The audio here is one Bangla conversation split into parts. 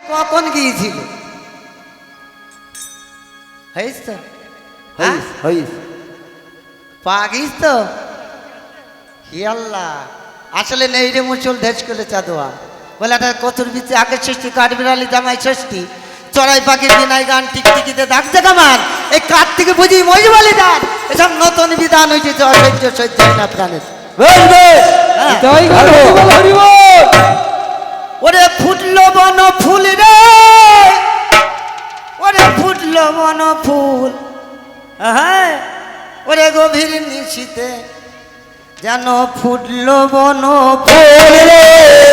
কখন গিয়েছিল? হয়েছ তো? হ্যাঁ? হইস হইস পাগিস তো? হি আল্লাহ। আসলে নেই রে মুচল ঢেস করে চাঁদোয়া। বলে একটা কচুর বিচে আগে ষষ্ঠী কাঠবিড়ালি জামাই ষষ্ঠী। চড়াই পাখি বিনাই গান টিকটিকিতে ডাকছে কামান এই কাঠ থেকে বুঝি মই বলি দান এসব নতুন বিধান অসহ্য সহ্য হয় না প্রাণের। হ্যাঁ। ওরে ফুটলো বন ফুল রে! ওরে ফুটলো বন ফুল। হ্যাঁ। ওরে গভীর নিশীতে যেন ফুটলো বন ফুল। ফুল রে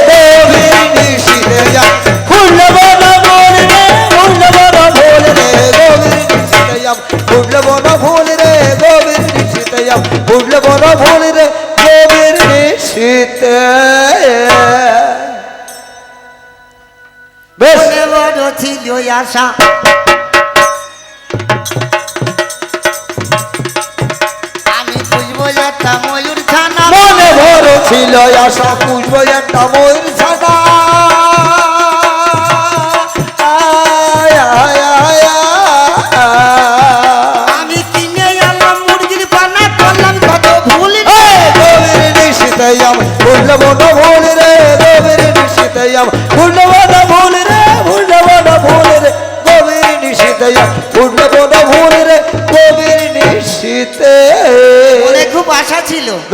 গভীর নিশীথে যা ফুল বন ফুল রে ফুল বন ফুল রে গভীর নিশীথে যা বন ফুল রে গভীর নিশীথে যা বন ফুল রে। গভীর নিশীথে বেশ। ছিল আশা। আমি বুঝব একটা ময়ূর ছানা মনে ভরো ছিল আশা পুষ্প একটা ময়ূর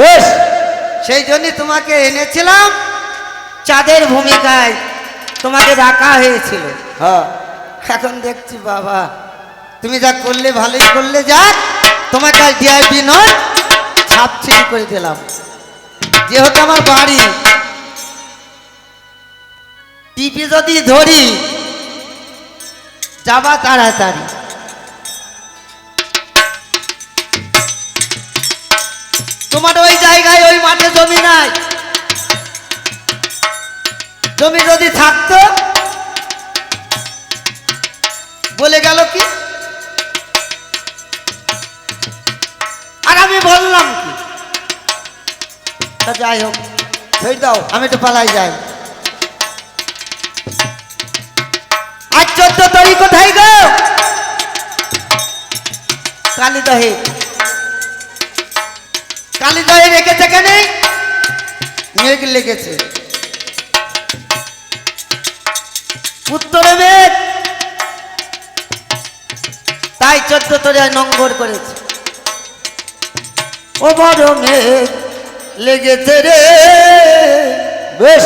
বেশ। সেই জন্য তোমাকে এনেছিলাম। চাঁদের ভূমিকায় তোমাকে রাখা হয়েছিল। হ্যাঁ। এখন দেখছি বাবা তুমি যা করলে ভালোই করলে যাক। তোমাকে আজ ডিআইপি নয় ছাপছিড়ি করে দিলাম। যেহেতু আমার বাড়ি টিপি যদি ধরি যাবা তাড়াতাড়ি। তোমার ওই জায়গায়, ওই মাঠে জমি নাই। জমি যদি থাকতো, বলে গেল কি? আর আমি বললাম কি? তা যাই হোক, ছেড়ে দাও, আমি একটু পালাই যাই। আজ চোদ্দ তারিখ কোথায় গো? কালীদহে। কালীদহে রেখেছে কেন? মেঘ লেগেছে। উত্তরে মেঘ। তাই চোদ্দ তোরে নম্বর করেছে। ও বড় মেঘ লেগেছে রে। বেশ।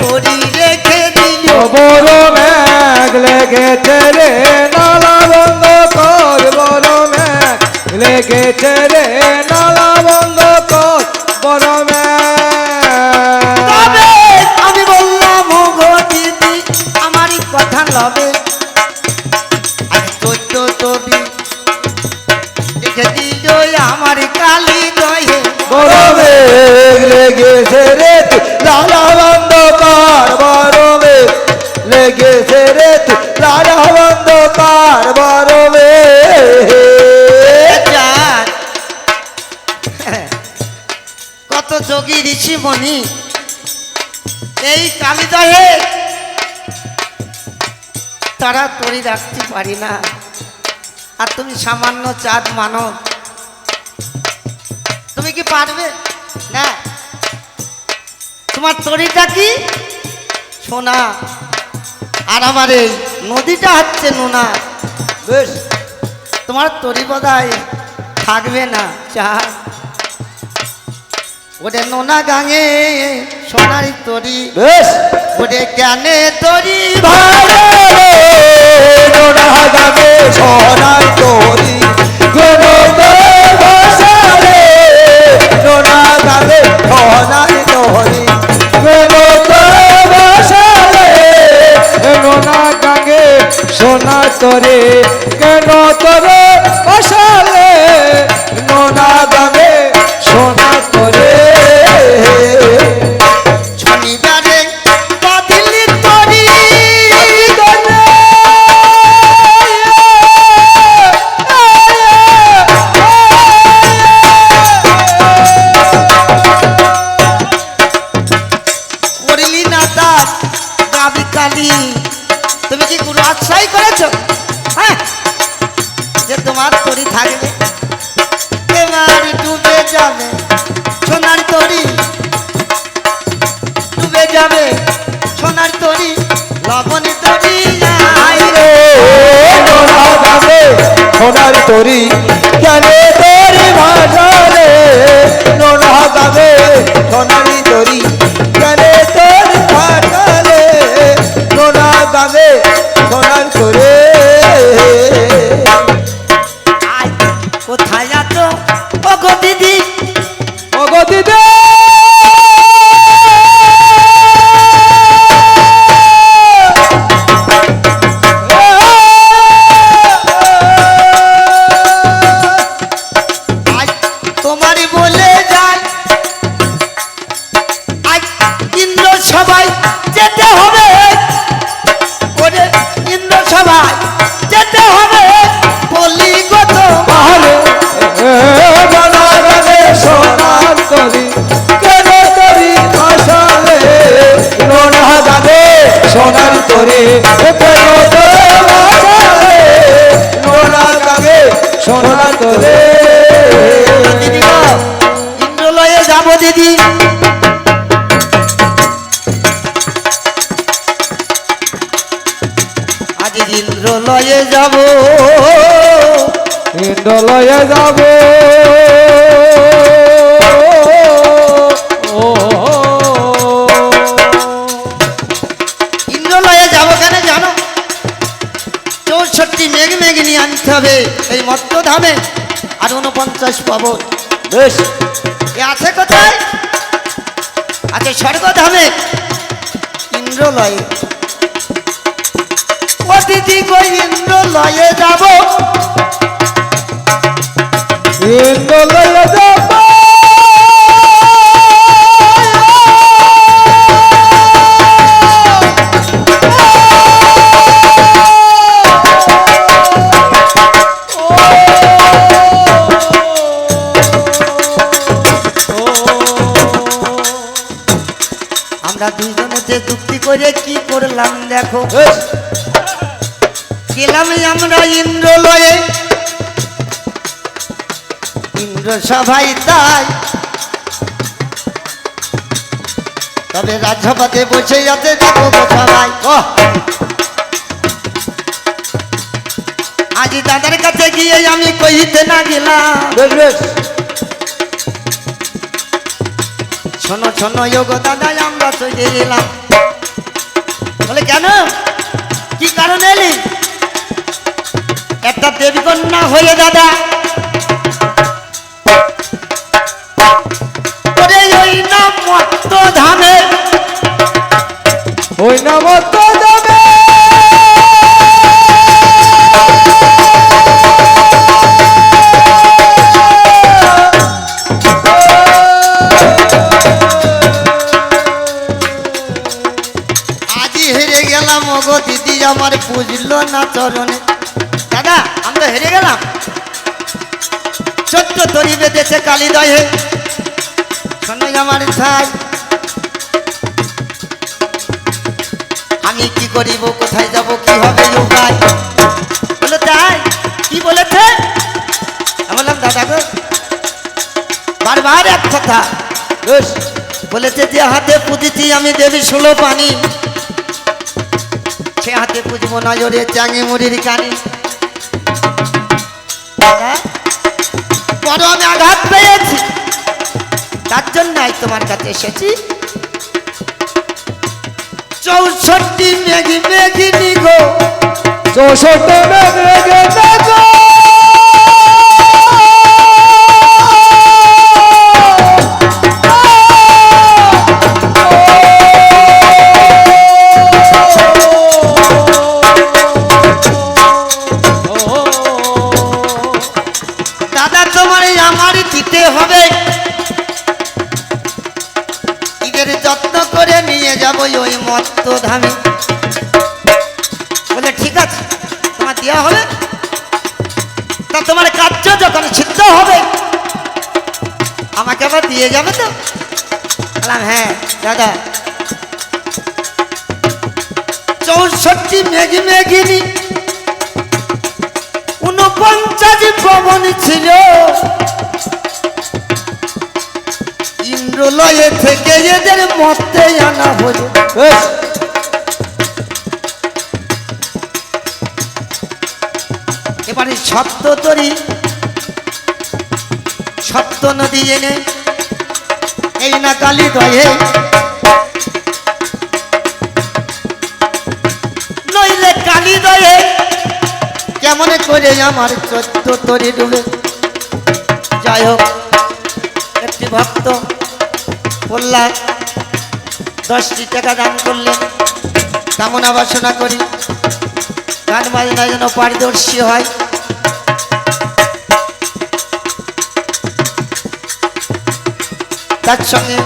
তোরি রেখে দিল। বড় রে নালা বন্ধ কর বড় মেঘ লেগেছে রে নালা যোগী ঋষি মণি এই কালিদয়ে তারা তরি রাখতে পারি না। আর তুমি সামান্য চাঁদ মানো। কি পারবে? না। তোমার তরিটা কি? সোনা। আর আমার এই নদীটা হচ্ছে নোনা। বেশ, তোমার তরি বোধহয় থাকবে না চা ওরে নোনা গাঙে সোনারি তরি। বেশ। ওরে জ্ঞানে তরি। ভালো নোনা সোনার তরি। নোনা সোনার নোনা সোনা তরে। কেন তরে সোনার কেন তোর ভাষা রে নোনা গাবে সোনারি সবাই আজ ইন্দ্রলয়ে যাব। ইন্দ্রলয়ে যাব। ও। ইন্দ্রলয়ে যাব কেন জানো? চৌষট্টি মেঘ মেঘ নিয়ে আনতে হবে এই মত্ত ধামে। আর উনপঞ্চাশ পাবন। বেশ। এ আছে কোথায়? আছে স্বর্গ ধামে ইন্দ্রলয়ে। দিদি গো ইন্দ্রলয়ে যাব? ইন্দ্রলয়ে যাব। আমরা দুইজনেতে যুক্তি করে কি করলাম দেখো। সভাই তাই। তবে রাজসভাতে বসে আছে দেখো সবাই। আজ দাদার কাছে গিয়ে আমি কইতে না গেলাম। শোনো শোনো যোগ দাদা আমরা চলে গেলাম বলে কেন? কি কারণে এলি? একটা দেবীকন্যা হয়ে দাদা। ওই নাম যাবে। গেলাম ওগো দিদি, আমার বুঝলো না চরণে। দাদা আমরা হেরে গেলাম। ছোট্ট তরি বেঁধেছে কালিদয়ে শোনো আমার ছাই করিব, কোথায় যাব, কি হবে তাই, কি বলেছে? বললাম, দাদা গো, বারবার এক কথা। বলেছে যে হাতে পুঁতেছি আমি দেবী ষোলো পানি। সে হাতে পুজবো নজরে চাঙি মুড়ির কানি। বড় আমি আঘাত পেয়েছি। তার জন্য তোমার কাছে এসেছি। চৌষট্টি মেঘি মেঘিনি গো। চৌষট্টি মেঘ রেগে দেখো ধামে বলে, ঠিক আছে, তোমার দেওয়া হবে তা তোমার কার্য যখন সিদ্ধ হবে, আমাকে আবার দিয়ে যাবে তো? বললাম হ্যাঁ দাদা। চৌষট্টি মেঘি মেঘিনী উনপঞ্চাশ ভবন ছিল। ইন্দ্রলয়ে থেকে এদের মতে আনা হলো। এবারে সপ্ত তরি, সপ্ত নদী এনে এই না কালী দয়ে। নইলে কালী দয়ে কেমন করে আমার চোদ্দ তরি ডুবে। যাই হোক, একটি ভক্ত বললাম দশটি টাকা দান করলেন কামনা বাসনা করি। গান বাজনা যেন পারদর্শী হয়। তার সঙ্গে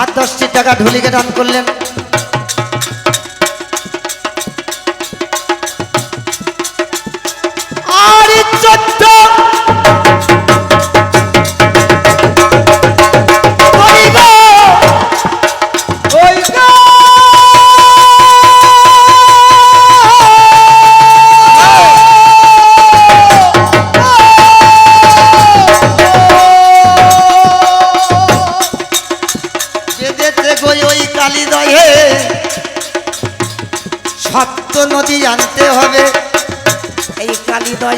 আর দশটি টাকা ঢুলিকে দান করলেন।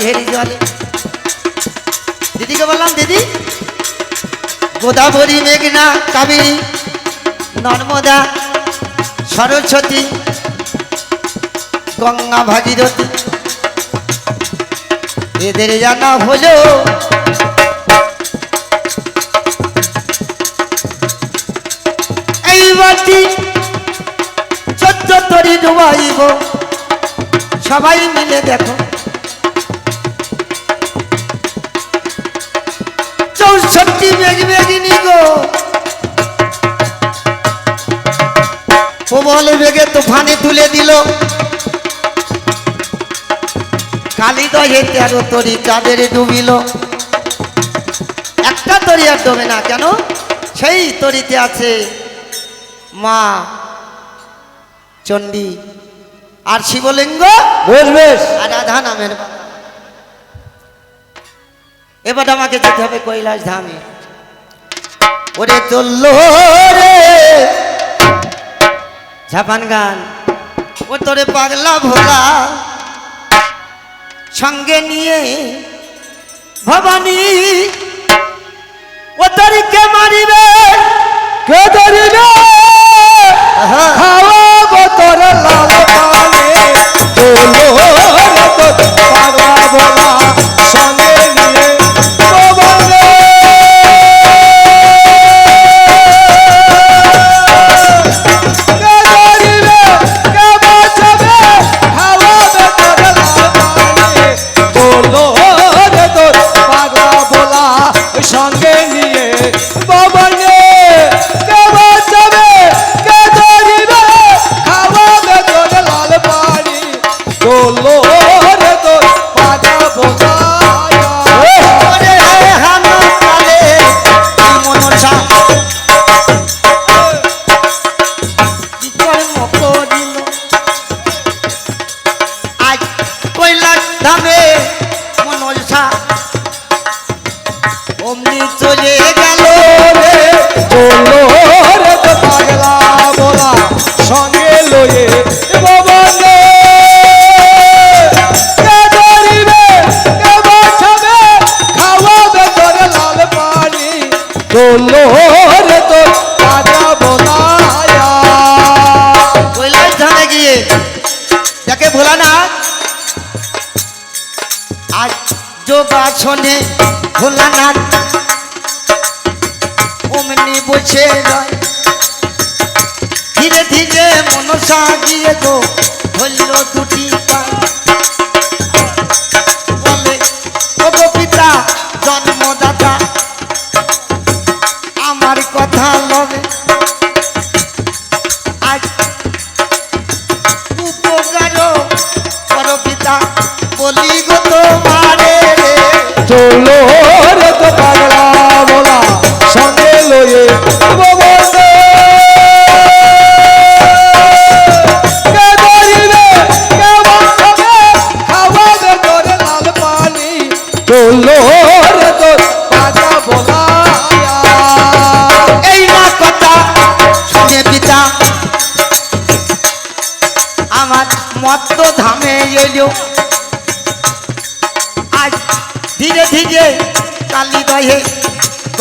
দয়ের জলে। দিদিকে বললাম, দিদি, গোদাবরী মেঘনা কাবেরী নর্মদা, সরস্বতী, গঙ্গা ভাগীরথী, এদের জানা হলো এই বাটি চোদ্দ তরি ডুবাইব। সবাই মিলে দেখো তুলে দিল। কালী দহে তেরো তরি চাঁদের ডুবিল। একটা তরি আর ডোবে না কেন? সেই তরিতে আছে মা চণ্ডী। আর শিবলিঙ্গ? আর রাধা নামের এবার আমাকে যেতে হবে কৈলাস ধামে। ওরে চলল রে। ঝাপান গান। ও তোরে পাগলা ভোলা। সঙ্গে নিয়ে ভবানী ও তোরকে মারিবে? কে ধরিবে? হাওয়া গোতর লাল পালে ভোলানাথ। আজ যোগাসনে ভোলানাথ, অমনি বসে রয়। ধীরে ধীরে মনসা গিয়ে তো ধরল দুটি পায়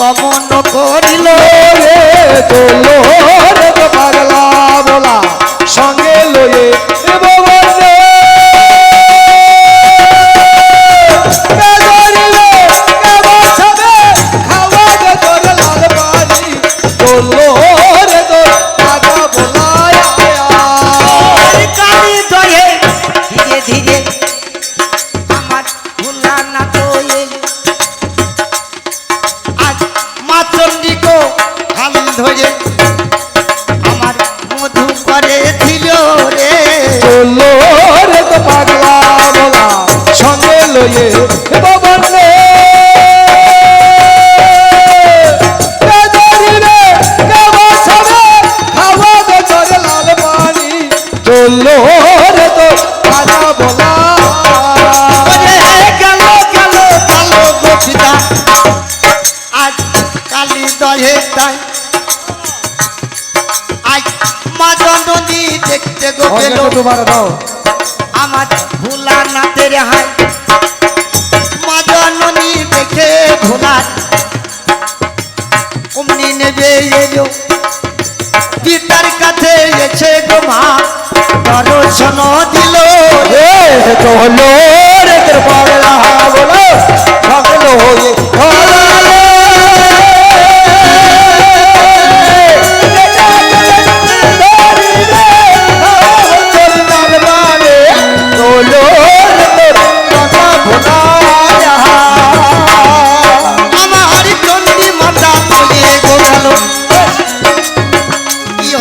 কমন করিল। রয়ে ভবন রে। চলো রে তো খানা বলা। গেল গেল ভালো গছিতা আজ কালি দেখতে গেল। তোমার দাও। এলো। পিতার কাছে এসে গো মা দর্শন দিল। রে হলো রে তোর পাগলা